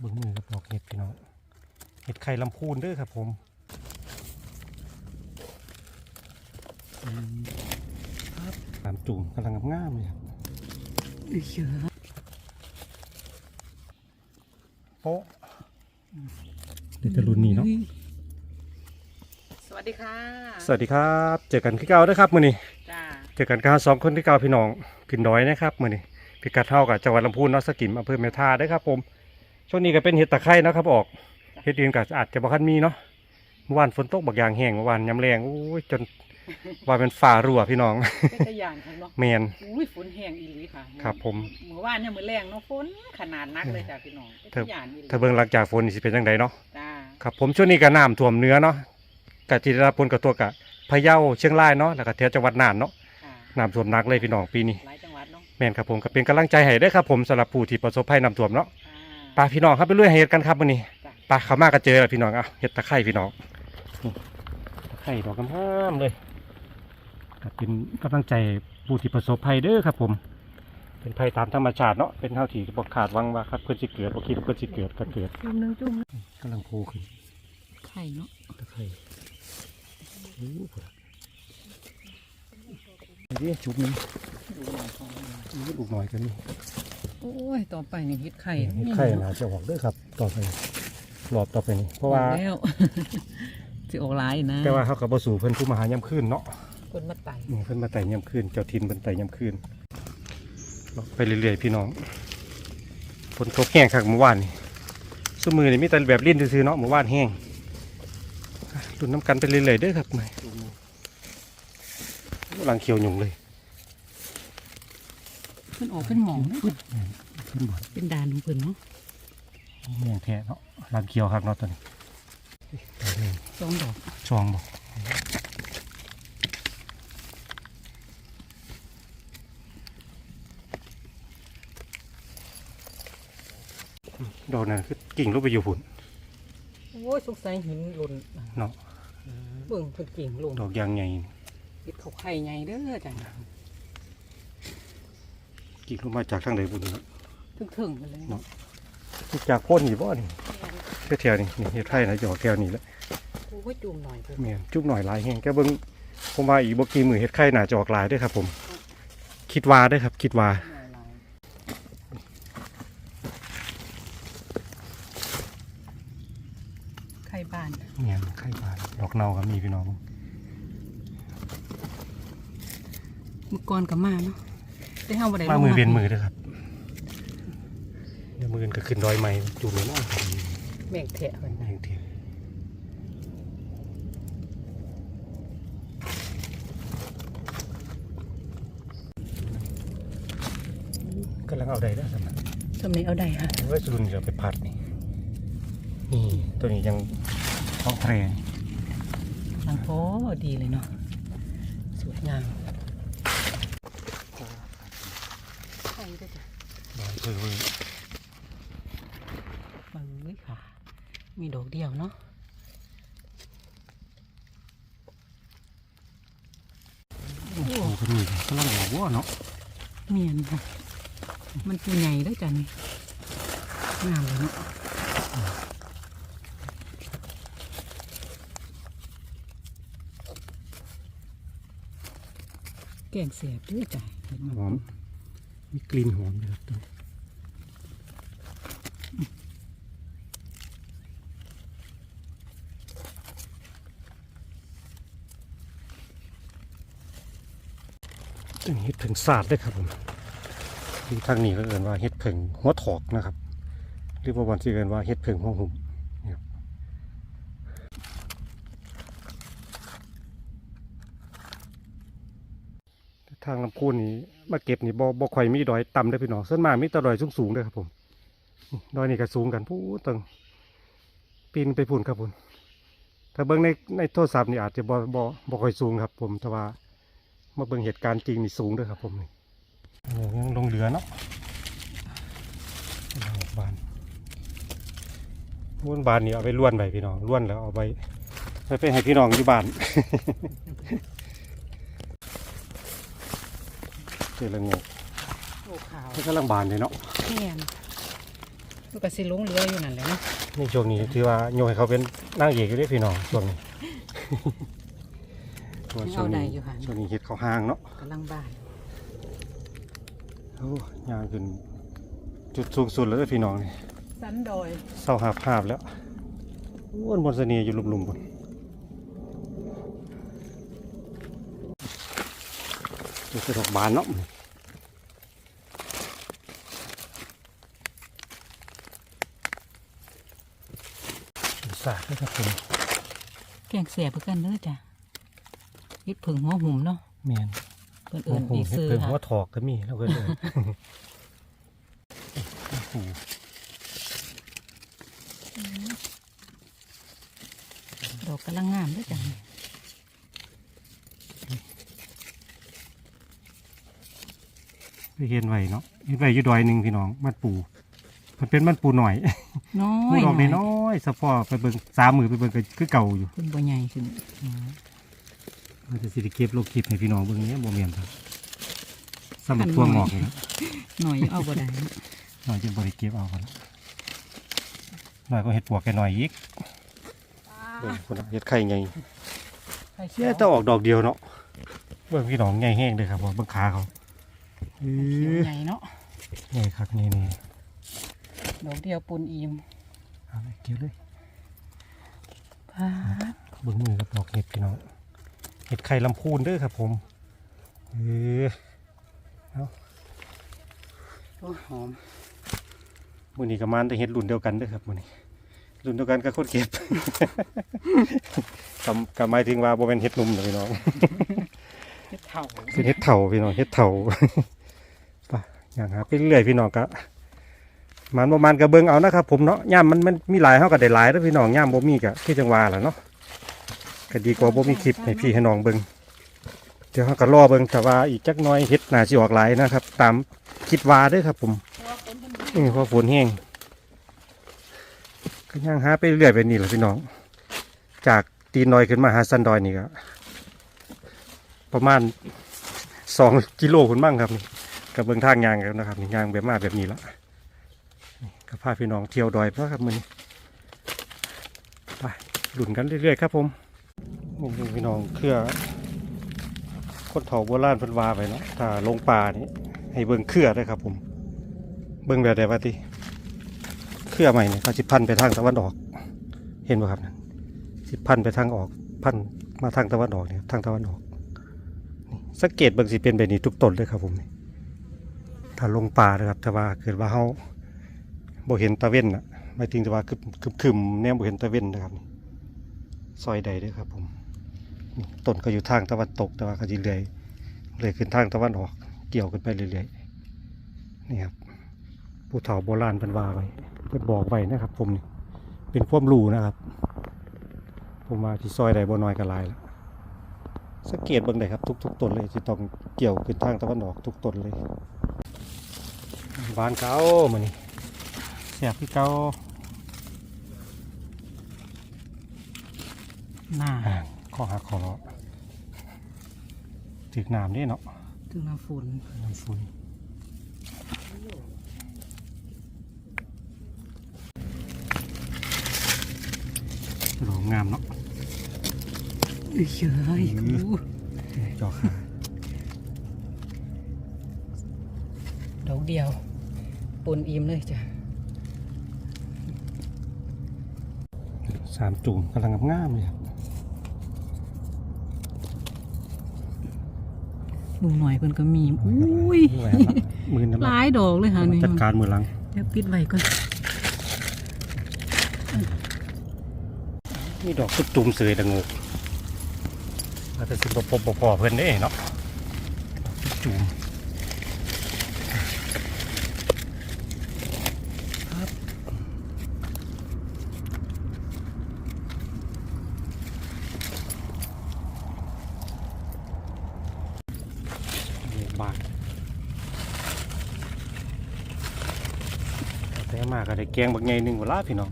เบิ้งมือกับดอกเห็ดพี่น้องเห็ดไข่ลำพูนเด้อครับผมอืมครับตามจุ่มกำลังงามๆเลยครับอีเยอะโป๊ะเดี๋ยวจะรุ่นนี้เนาะสวัสดีค่ะ สวัสดีครับ เจอกันคือเก่าเด้อครับมื้อนี้จ้าเจอกันกับเราสองคนที่เก่าพี่น้องขึ้นดอยนะครับมื้อนี้พิกัดเท่ากับจังหวัดลำพูนเนาะสกิมอำเภอแม่ท่าเด้อครับผม ช่วงนี้ก็เป็นเห็ดตะไคร้เนาะครับออกเห็ดอื่นก็อาจจะบ่คันมีเนาะเมื่อวานฝนตกบักอย่างแห้งเมื่อวานยำแรงโอ้ยจนว่าเป็นฝ่ารั่วพี่น้องเป็นตะยานค่ะเนาะแมนอุ้ยฝนแห้งอีหลีค่ะครับ ผมเมื่อวานเนี่ยมื้อแรงเนาะฝนขนาดนักเลยจ้าพี่น้องเป็นเธอตะยานอีหลีถ้าเบิ่งหลังจากฝนนี่สิเป็นจังไดเนาะจ้าครับผมช่วงนี้ก็น้ำท่วมเนื้อเนาะกะที่ได้รับผลกระทบกะพะเยาเชียงรายเนาะแล้วก็แถวจังหวัดน่านเนาะค่ะน้ำท่วมหนักเลยพี่น้องปีนี้หลายจังหวัดเนาะแม่นครับผมก็เป็นกำลังใจให้เด้อครับผมสำหรับผู้ที่ประสบภัยน้ำท่วมเนาะค่ะ ปลาพี่น้องครับไปเรื่อยเฮ็ดกันครับวันนี้จ้ะปลาเขามากก็เจอแล้วพี่น้องอะเฮ็ดตะไคร่พี่น้องนี่ตะไคร่ดอกงามๆเลยก็เป็นกำลังใจผู้ที่ประสบภัยเด้อครับ ผม เป็นภัยตามธรรมชาติเนาะเป็นเท่าที่บ่ขาดหวังว่าครับเพิ่นสิเกิดบ่คิดว่าเพิ่นสิเกิดก็เกิดจุ่มนึงจุ่มกำลังโผล่ขึ้นไข่เนาะตะไคร่โอ้โหนี่จุบหนึงดูหน่อยของนี่ลูกหน่อยกันนี่ โอ้ยต่อไปนี่เฮ็ดไข่เฮ็ดไข่น่าจะออกเด้อครับ ต่อไปรอบต่อไปนี่เพราะว่า แล้ว สิออกหลายนะแต่ว่าเขากับบ่สู่เพิ่นผู้มาหายามคืนเนาะคนมาไต่นี่เพิ่นมาไต่ยามคืนเจ้าทินเพิ่นไต่ยามคืนเลาะไปเรื่อยๆพี่น้องฝนตกแห้งคักเมื่อวานนี่สมือนี่มีแต่แบบลิ้นซื่อๆเนาะเมื่อวานแห้งอะรุ่นน้ำกันไปเรื่อยๆเด้อครับไม่หลังเขียวหยุ่งเลย มันออกเป็นหมองนะเพิ่นบ่เป็นดานของเพิ่นเนาะแม่งแท้เนาะหลังเขียวคักเนาะตัวนี้ดอกหนึ่งสองดอกช่องบ่ดอกนั้นคือกิ่งลงไปอยู่หุ่นโอ้ยสงสัยหินหล่นเนาะเบิ่งเพิ่นกิ่งลงดอกยางใหญ่เฮ็ดเขาไข่ใหญ่เด้อจ้ะ กิ่งลงมาจากทางไหนบุญครับถึงๆกันเลยเนาะจากโพ่นนี่บ่นี่แถวๆนี่นี่เฮ็ดไทยนะหยอกแถวนี้แหละโอ้ยจุ่มหน่อยเพิ่นแม่นจุบหน่อยหลายแฮงแกเบิ่งผมว่าอีกบ่กี่มื้อเฮ็ดไข่น่าจะออกหลายเด้อครับ ผม คิดว่าเด้อครับ คิดว่าหน่อยหลายไข่บานแม่นไข่บานดอกเนาก็มีพี่น้องเมื่อก่อนก็มาเนาะ ได้เฮาบ่ได้มามือลงเวียนมือเด้อครับเดี๋ยวมืออนก็ขึ้นดอยใหม่จูบเลยเนาะแบ่งแทะเพิ่นแม่งเทียกำลังเอาใดได้สำนักสำนี้เอาได้ฮะไว้สุรุนเดี๋ยวไปผัดนี่นี่ตัวนี้ยังท้องแพรงนางโพดีเลยเนาะสวยงามไข่ด้วยจ้ะ บานเพื่อเว้ยเอ้ยค่ะ มีดอกเดียวเนาะโอ้โหก็มีกำลังออกว่าเนาะเมียนค่ะมันตัวใหญ่ด้วยจ้ะนี่งามเลยเนาะแกงเสียบด้วยจ้ะหอมมีกลิ่นหอมเลยครับตัวนี้ตัวนี้ เห็ดผึ่งศาสตร์ด้วยครับผมที่ทางนี้ก็เอินว่าเห็ดผึ่งหัวถอกนะครับ หรือว่าวันที่เอินว่าเห็ดผึ่งหัวหุ่มทางลำพูนนี่มาเก็บนี่บ่บ่ค่อยมีดอยต่ำได้พี่น้องส่วนมากมีแต่ดอยสูงๆเด้ครับผมดอยนี่ก็สูงกันพูดตึงปีนไปพูนครับผมถ้าเบิ่งในในโทรศัพท์นี่อาจจะบ่บ่บ่ค่อยสูงครับ ผมแต่ว่า มาเบิ่งเหตุการณ์จริงนี่สูงเด้อครับผมนี่โอ้ยังลงเรือเนาะบานม้วนบานนี่เอาไปล้วนไปพี่น้องล้วนแล้วเอาไปไปไปให้พี่น้องอยู่บ้านเจอแล้วไงโอ้ขาวมันกำลังบานเลยเนาะเมียนมันก็สิหลงเหลืออยู่นั่นแหละเนาะในช่วงนี้ที่ว่าโยให้เขาเป็นนางเอกอยู่เด้วยพี่น้องช่วงนี้ ว่าช่วงนี้ช่วงนี้เห็ดเขาห่างเนาะกำลังบ้านโอ้ยางขึ้นจุดสูงสุดแล้วเด้อพี่น้องนี่สันดอยเศร้าหาภาพแล้วอ้วนบนเสนียอยู่หลุมๆบนดูกระดอกบานเนาะสาดด้วยครับผม แกงเสียเพื่อกันเด้อจ้ะ เฮ็ดผึ่งหัวหุ่มเนาะเมียนเพิ่นโอ้เอิ้นโหอีกเฮ็ดซื้อเพิ่งค่ะว่าถอกก็มีแล้วก็เลยโอ้โหดอกกำลังงามเด้อจ้ะไปเห็นไว้เนาะเห็นไว้อยู่ดอยหนึ่งพี่น้องมันปูมันเป็นมันปูหน่อยน้อมืยอออกหน่อยน้อยๆสะพอไปเบิ่งสามมือไปเบิ่งก็คือเก่าอยู่เพิ่นบ่ใหญ่ขึ้น มันจะสิได้เก็บโลกคลิปให้พี่น้องเบิ่งเนี้ยบ่แม่นครับสำหรับทั่วงอกนี่นะหน่อยเอาบ่ได้เนาะหน่อยจะบ่ได้เก็บเอากันละหน่อยก็เฮ็ดปวกแกหน่อยอีกเบิ่งคนน่ะเฮ็ดไข่ไงไข่เขีเสียยวแต่ออกดอกเดียวเนาะเบิ่งพี่น้องใหญ่แห้งเลยครับผมเบิ่งขาเขาเออใหญ่เนาะใหญ่ครับนี่นี่ดอกเดียวปูนอิ่มเอาเลยเกี่ยวเลยพาดเบิ่งมือกับดอกเห็ดพี่น้อง เห็ดไข่ลำพูนเด้อครับผมเออโอ้หอมมื้อนี้ก็มานแต่เห็ดรุ่นเดียวกันเด้อครับมื้อนี้รุ่นเดียวกันกับคนเก็บกำกำหมายถึงว่าบ่แม่นเห็ดหนุ่มนะพี่น้องเฮ็ดเท่าเป็นเห็ดเถาพี่น้องเห็ดเถาไปอย่างหาไปเรื่อยพี่น้องก็มันประมาณกระเบิงเอานะครับผมเนาะย่ามมันมันมีหลายเฮาก็ได้หลายแล้วพี่น้องย่ามบ่มีก็คือจังหวะล่ะเนาะ ก็ดีกว่าบ่มีคลิปให้พี่ให้น้องเบิ่งเดี๋ยวเฮาก็รอเบิ่งแต่ว่าอีกจักหน้อยเฮ็ดน่าสิออกหลายนะครับ ตามคิดว่าเด้อครับ ผมนี่พราะฝนแห้งก็ย่างหาไปเรื่อยไปนี่แหละพี่น้อง จากตีนน้อยขึ้นมาหาสันดอยนี่ก็ประมาณสองกิโลคุณบ้างครับนี่กับเบื้องทางยางกันนะครับนี่ยางแบบมาแบบนี้ละนี่ก็พาพี่น้องเที่ยวดอยเพราะครับมือนี้ไปหลุนกันเรื่อยๆครับผม นี่พี่น้องเครือคนเฒ่าโบราณพิ่นวาไปเนาะถ้าลงป่านี่ให้เบิ่งเครือด้วยครับ ผม เบิ่งแบบใดวะติเครือใหม่เนี่ยเขาสิพันไปทางตะวันออก เห็นป่ะครับนั่นสิพันไปทางออก พันมาทางตะวันออกเนี่ยทางตะวันออกสังเกตเบางสิเป็นแบบนี้ทุกต้นเลยครับผมถ้าลงป่านะครับแต่ว่าเกิดว่าเขาบ่เห็นตะเว้นนะไม่ถึงแต่ว่าคึมคึมแนมบ่เห็นตะเว้นนะครับนี ซอยใดด้วยครับผมต้นก็อยู่ทางตะวันตกแต่ว่าก็จะเลื่อยเลื่อยขึ้นทางตะวันออกเกี่ยวกันไปเรื่อยๆนี่ครับผู้เฒ่าโบราณเป็นว่าไว้เพิ่นบอกไว้นะครับ ผมนี่เป็นความรู้นะครับ ผมว่าที่ซอยใดบ่น้อยก็หลายแล้วสังเกตบิ่งไดครับ ทุกๆต้นเลยจะต้องเกี่ยวขึ้นทางตะวันออกทุกต้นเลยบานเก่ามานี่เสียบที่เก่า หน้าอ่าข้อหักคอถึกน้ำนี่เนาะถึงน้ำฝนน้ำฝุ่นโหงามเนาะเอ้ยเอ้ยอืมอู้จอขาดอกเดียวปูนอิ่มเลยจ้ะสามจุ่มกำลังงามๆเลยครับ ลุงหน่อยเพิ่นก็มีอุ้ยแหวนละหมือน้ำหลายดอกเลยค่ะนี่จัดการมือหลังเดี๋ยวปิดไว้ก่อนมีดอกตุกจุ่มเสยดังงูอาจจะสิบปบพอเพื่อนได้เนาะดอกตุกจุ่มครับนี่บาทแต่มา กก็ได้แกงบักใหญ่หนึ่งเวลาพี่น้อง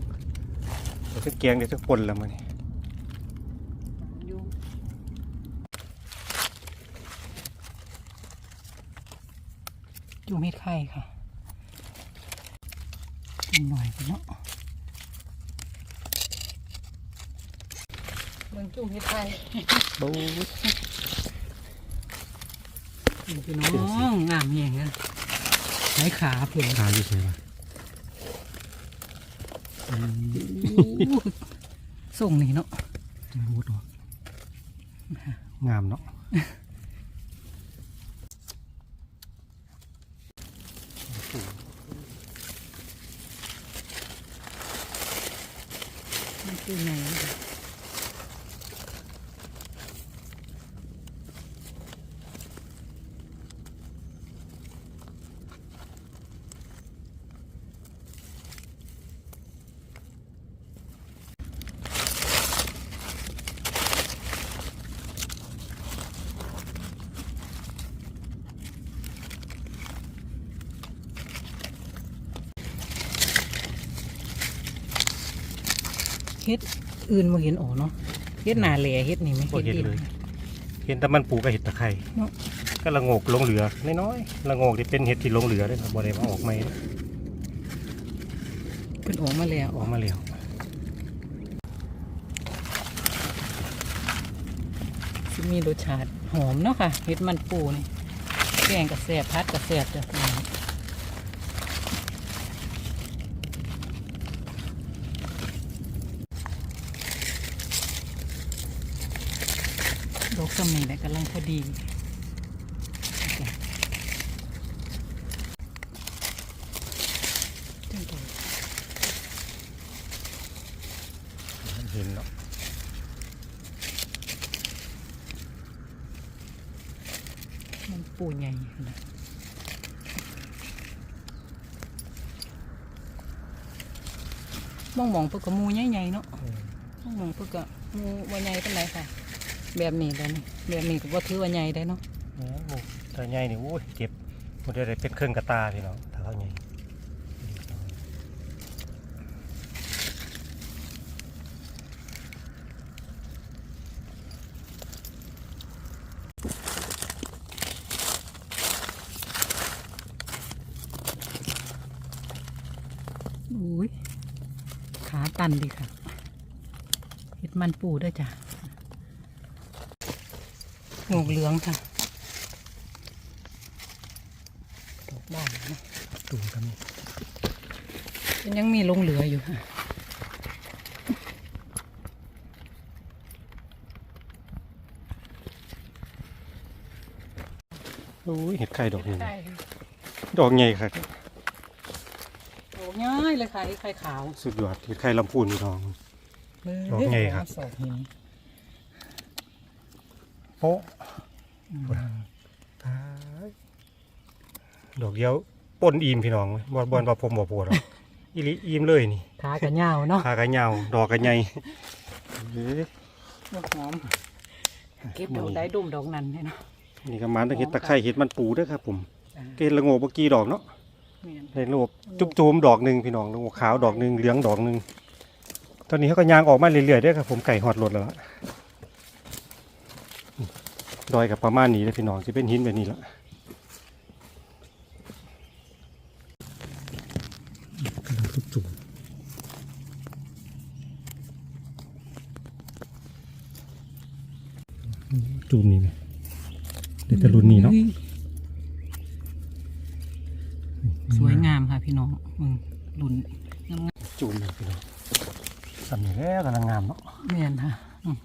เดี๋ยวจะแกงเดี๋ยวจะปนแล้วมันนี่จุ่มเม็ดไข่ค่ะจุ่มหน่อยกันเนาะเบิ่งจุ่มเฮ็ดไทยบูพี่น้องงามแหงเลยใช้ขาเพิ่นขาอยู่ใช่ไหม ส่งนี่เนาะมุดออกงามเนาะมันคือไง เฮ็ดอื่นมาเห็นอ๋อเนาะเฮ็ดหนาแหล่เฮ็ดนี่ไม่บ่เห็นดิเลย เห็นแต่มันปลูกกับเห็ดตะไคร้เนาะ ก็ละโงกลงเหลือน้อยๆละโงกที่เป็นเห็ดที่ลงเหลือเลยครับบ่ได้มาออกใหม่เพิ่นออกมาแล้วออกมาแล้ว สิมีรสชาติหอมเนาะค่ะเฮ็ดมันปูนี่แกงกับแซ่บพัดกับแซ่บจ้ะ พี่น้องดอกสมีเนี่ยกำลังพอดีจ้ะจังไดเห็นเนาะมันปูใหญ่นะมองมองๆเพื่อกระมูใหญ่ๆเนาะมองมองๆเพื่อกระมูว่าใหญ่เป็นไรค่ะ แบบนี้แล้วนี่แบบนี้ก็ว่าถือว่าใหญ่ได้เนาะเนี่ยโอ้ถ้าใหญ่นี่โอ้ยเก็บมันได้เป็นเครื่องกระตาพี่น้องถ้าเขาใหญ่อุ้ยขาตันดีค่ะเห็ดมันปูด้วยจ้ะ งอกเหลืองค่ะดอกบ้านนะตูมก็มีมันยังมีหลงเหลืออยู่ค่ะโอ้ยเห็ดไข่ดอกนี้ดอกใหญ่ครับโอ้ง่ายเลยค่ะไอ้ไข่ขาว สุดยอดเห็ดไข่ลำพูนพี่น้องดอกใหญ่ครับสอกหินโป๊ะอืม ดอกเดียวปนอิ่มพี่น้องบอนบอนว่าผมบ่ปวดหรอกอีหลิอิ่มเลยนี่ขากระเหยาวเนาะขากระเหยาวดอกกระใหญ่เอ้ยดอกหอมเก็บดอกได้ดุมดอกนั้นเนี่ยเนาะนี่ก็มันต้องเห็ดตะไคร้เห็ดมันปูเด้วยครับผมจ้ะเกณฑ์ละโงกเมื่อกี้ดอกเนาะแม่นในโลบจุ๊บจูมดอกหนึ่งพี่น้องละโงกขาวดอกหนึ่งเหลืองดอกหนึ่งตอนนี้เขาก็ยางออกมาเรื่อยๆเด้วยครับผมไก่หอดรถแล้วล่ะ ดอยกับประมาณนี้เลยพี่น้องจะเป็นหินแบบนี้ละกำลังจุ๊บจูมจูมนี่ไหมเดี๋ยวจะรุ่นนี้เนาะสวยงามค่ะพี่น้องมึงรุ่นงามจูมนี่พี่น้องสำเนีแล้วกำลังงามเนาะๆแม่นค่ะอืม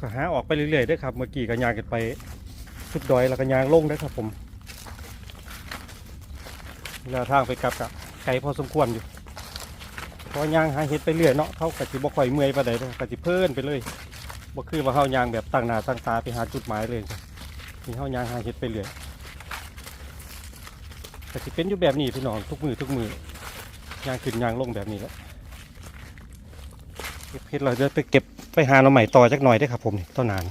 ก็หาออกไปเรื่อยๆด้วยครับ เมื่อกี้ก็ยางกันไปสุดดอยแล้วก็ยางลงเด้วยครับผมแล้วทางไปกลับกับไกลพอสมควรอยู่พอยางหาเห็ดไปเรื่อยเนาะเขากะจิบ่ค่อยเมื่อยปานใดเด้อกะจิเพิ่นไปเลยบ่คือว่าเฮายางแบบตั้งหน้าตั้งตาไปหาจุดหมายเลยจ้ะนี่เฮายางหาเห็ดไปเรื่อยกะจิเป็นอยู่แบบนี้พี่น้องทุกมือทุกมือยางขึ้นยางลงแบบนี้แหละเก็บเห็ดเราจะไปเก็บ ไปหาหน่อใหม่ต่อจักหน่อยได้ครับผมนี่ต้นนาน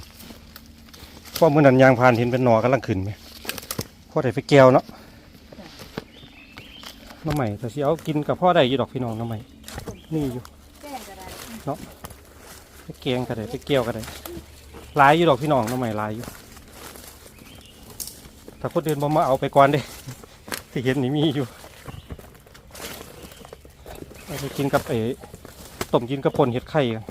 เพราะเมื่อนั้นยางพานเห็นเป็นหนอกำลังขึ้นไหมพ่อได้ไปแก้วเนาะหน่อใหม่แต่สิเอากินกับพ่อได้อยู่ดอกพี่น้องหน่อใหม่นี่อยู่แจ้งก็ไปแกงก็ได้ไปแก้วก็ได้หลายอยู่ดอกพี่น้องหน่อใหม่หลายอยู่ถ้าคนอื่นบ่มาเอาไปก่อนเด้ที่เห็นนี่มีอยู่ไปกินกับเอ๋ต้มกินกับปนเห็ดไข่กัน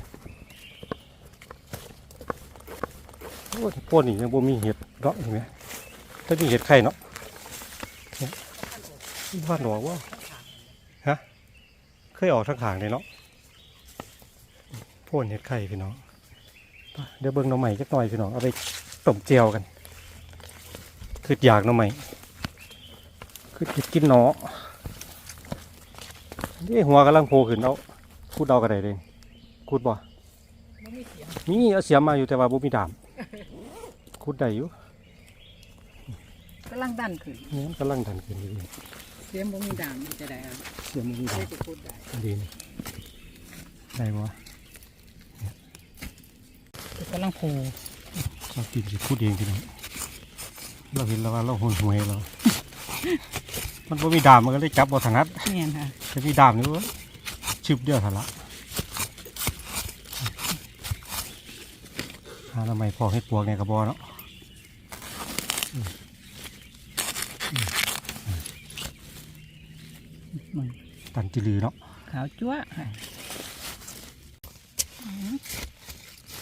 โอ้ยปนนี่ยังบ่มีเห็ดเนาะเห็นไหมถ้ามีเห็ดไข่เนาะเนี่ยบ้านหนอว่าฮะเคยออกทางขางเลยเนาะปนเห็ดไข่พี่น้องเดี๋ยวเบิ่งน้องใหม่จักหน่อยพี่น้องเอาไปต้มเจียวกันคืออยากน้องใหม่คือจิกินหนอนี่หัวกำลังโผล่ขึ้นเอาคูดเอากระไดเลยคูดบ่มีเสียมีเอาเสียมมาอยู่แต่ว่าบ่มีดาม คูดได้อยู่กำลังดันขึ้นนี่มันกำลังดันขึ้นอยู่เสียงบ่มีดามมันจะได้เอาเสียมบ่มีดาได้มจะพูดได้ดีนี่ได้บ่กำลังโผล่เราติดสิคูดเองทีนี้เราเห็นแล้วว่าเราหวยหวยเรามันบ่มีดามมันก็เลยจับบ่ถนัดแม่นค่ะแต่มีดามนี่เว้ยชึบเดียวทันละหาทำไมพอให้ปวกเนี่ยกระบอเนาะมัน ตันจิลือเนาะขาวจั๊วะค่ะอืม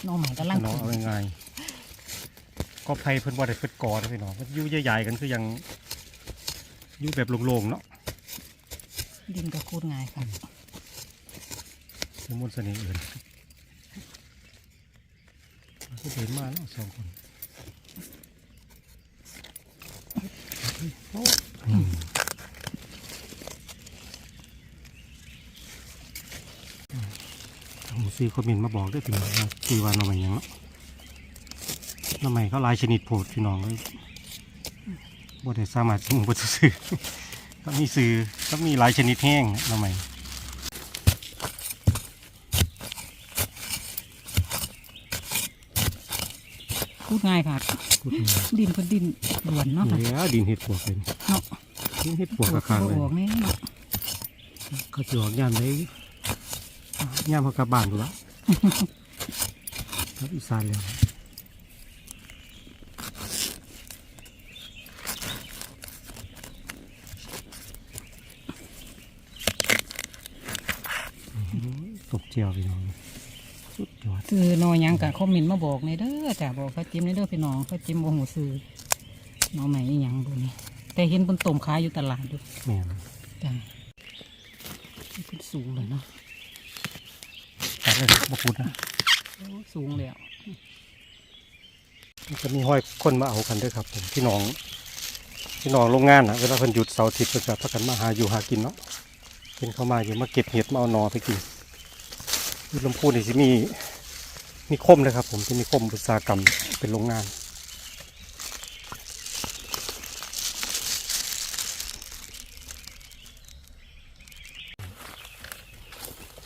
หน้องใหม่กำลังนาะขึ้นเอาง่ายๆก็ไผ่เพิ่นว่าได้เพิ่นกอนะพี่น้องมันยู่ใหญ่ๆกันคือยังยู่แบบโล่งๆเนาะดินก็คูดง่ายค่ะสมุนเสน่ห์อื่นก็เดินมาแล้วสองคนอืมผม ซื้อคอมเมนต์มาบอกได้ถึงว่าคือว่าหน่อไม้หยังเนาะทำไมเขาลายชนิดโพดพี่น้องเลยบ่ได้สามารถซื้อบ่ซื้อก็มีซื้อก็มีหลายชนิดแห้งหน่อไม้ ง่ายค่ะพูดง่ายดินก็ดินด่วนเนาะค่ะเหลือดินเห็ดปวกเป็นเนาะดินเห็ดปวกกระคางเลยออกนี่เนาะเขาจะออกยามได้ยามเขากลับบ้านดูละครับอีสานแล้วอื้อหือตกเจียวพี่น้อง สุดยอดคือหนอหยังกับคอมเมนต์มาบอกในเด้อจ้ะบอกเขาจิ้มในเด้อพี่น้องเขาจิ้มโอ้โหซื้อหนอใหม่อีหยังดูนี่แต่เห็นบนต้มขายอยู่ตลาดอยู่แม่นจ้ะนี่ขึ้นสูงเลยเนาะตัดเลยบกุดนะโอ้สูงแล้วมันจะมีห้อยคนมาเอากันด้วยครับผมพี่น้องพี่น้องโรงงานนะเวลาเพิ่นหยุดเสาร์อาทิตย์เพิ่นจะพากันมาหาอยู่หากินเนาะเพิ่นเข้ามาอยู่มาเก็บเห็ดมาเอาหนอไปกินอยู่ลำพูนนี่สิมี นิคมเลยครับ ผมเป็นนิคมอุตสาหกรรมเป็นโรงงาน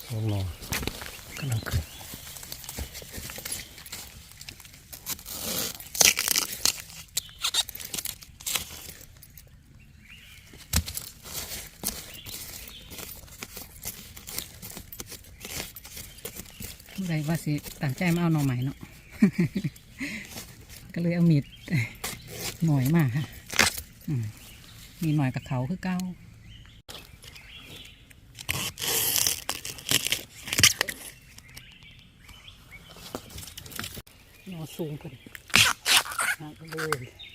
เอาหนอกำลังขึ้น ผู้ใดว่าสิตั้งใจมาเอาหน่อใหม่เนาะ ก็เลยเอามีดหน่อยมากค่ะมีหน่อยกับเขาคือเก้าหนอสูงขึ้นเลย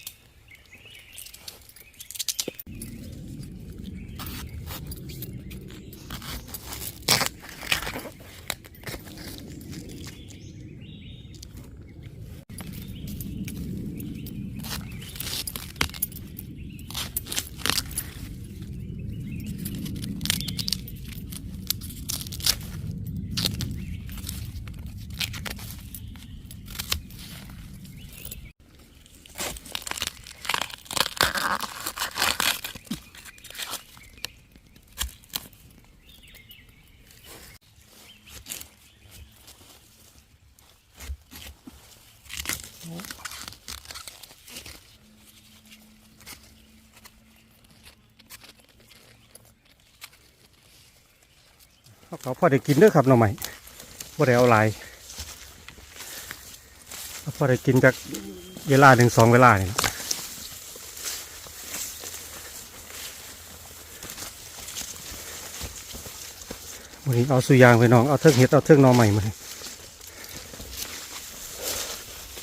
เราพอได้กินด้วยครับหน่อไม้พอได้เอาลายเราพอได้กินจากเวลาหนึ่งสองเวลาเนี่ยวันนี้เอาสุยางไปน้อง เอาเทิงเห็ด เอาเทิงนอใหม่มา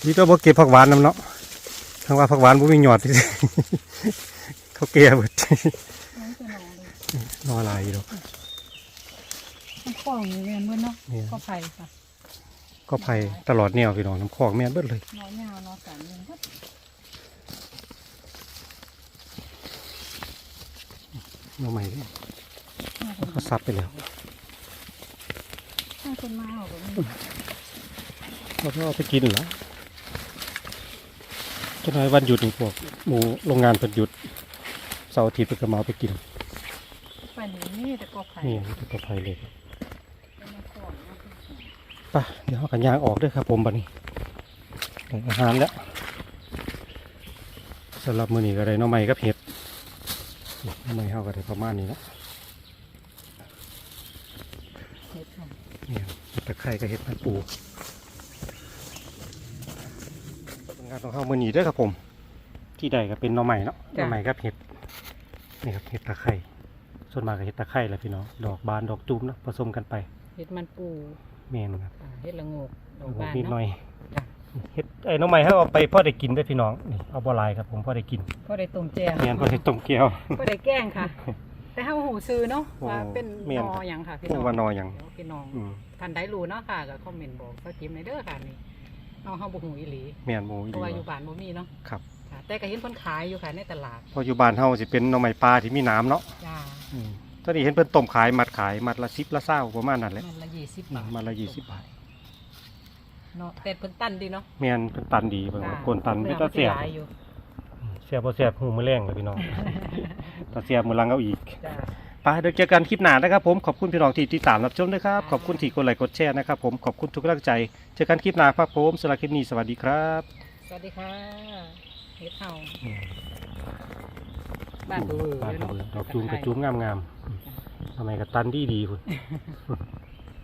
นี่ตัวบ่เก็บผักหวานน้ำเนาะทางว่าผักหวานบ่มีหยอดที่เขาเกลียบหมดนอลายอยู่ดอก มันคล้องอยู่เวียนเบิ่นเนาะเนี่ย ก็ไผ่ค่ะก็ไผ่ตลอดแนวพี่น้องน้ำคลองแม่นเบิดเลย น้อยยาวน้อยสันเลยครับหนอใหม่นี่น่าคนเขาซับไปแล้วน่าคนมาเอาแบบนี้เราก็เอาไปกินเหรอจะน้อยวันหยุดนี่พวกหมูโรงงานเพิ่นหยุดเสาร์อาทิตย์เพิ่นก็มาเอาไปกิน ไปนี่นี่แต่ก็ไผ่นี่ที่ก็ไผ่เลย เป็นน้ำคล้องเนาะ ไปเดี๋ยวเอากันยางออกด้วยครับผมบัดนี้ได้อาหารแล้วสำหรับมื้อนี้ก็ได้หน้อไม้กับเห็ดนี่หน้อไม้เฮาก็ได้ประมาณนี้เนาะเฮ็ดค่ะนี่เห็ดตะไคร้กับเห็ดมันปูผลงานของเฮามื้อนี้เด้อครับผม ที่ใดก็เป็นหน้อไม้เนาะหน้อไม้กับเห็ดนี่ครับเห็ดตะไคร้ส่วนมากก็เห็ดตะไคร้แหละพี่น้องดอกบานดอกจูมเนาะผสมกันไปเฮ็ดมันปู แม่นครับอ่าเฮ็ดละโงกดอกโอ้โหบานนิดหน่เนาะอยจ้ะเห็ดไอ้หน้องใหม่ให้เอาไปพ่อได้กินได้อพี่น้องนี่เอาบัวลายครับผมพ่อได้กินก็ได้ต้มแจ่วเมียนพ่อได้ต้มเกี๊ยวก็ได้แกล้งค่ะ แต่เฮาหูซื้อเนาะโอ้ว่าเป็นแม่นนอครับหยังค่ะพี่พวน้กองว่านออย่างเดี๋ยวพี่น้องอืมท่านใดรู้เนาะค่ะก็คอมเมนต์บอกก็จิ้มในเด้อค่ะนี่เอาเฮาบ่ฮู้อีหลีเมียนหมูอีเพหราะลีว่าอยู่บ้านบ่มีเนาะครับค่ะแต่ก็เห็นเพิ่นขายอยู่ค่ะในตลาดเพออยู่บ้านเฮาสิเป็นหน้องใหม่ปลาที่มีน้ำเนาะจ้าอืม ตอนนี้เห็นเพิ่นต้มขายมัดขายมัดละสิบละเศร้าประมาณนั้นแหละมันละ20อืบามทมัดละยี่สิบบาทเนาะแต่เพิ่นตันดีเนาะเมียนเพิ่นตันดีเบิ่งว่าจ้าคนตันไม่ต้องเนื้เสียอมันสิหลายอยู่เสียบ่เสียบหูมือแรงเลยพี่น้องถ้าเสียบมือหลังเอาอีกจ้าไปเดี๋ยวเจอกันคลิปหน้านะครับผมขอบคุณพี่น้องที่ติดตามรับชมด้วยครับค่ะขอบคุณที่กดไลค์กดแชร์นะครับผมขอบคุณทุกกำลังใจ เจอกันคลิปหน้าครับผมสำหรับคลิปนี้สวัสดีครับ สวัสดีค่ะเฮ็ดเฮาอืม บ้านเบื่อบ้านเนาะเบื่อดอกจูมกระจูมงามๆทำไมกระตันดีดีๆพุ่น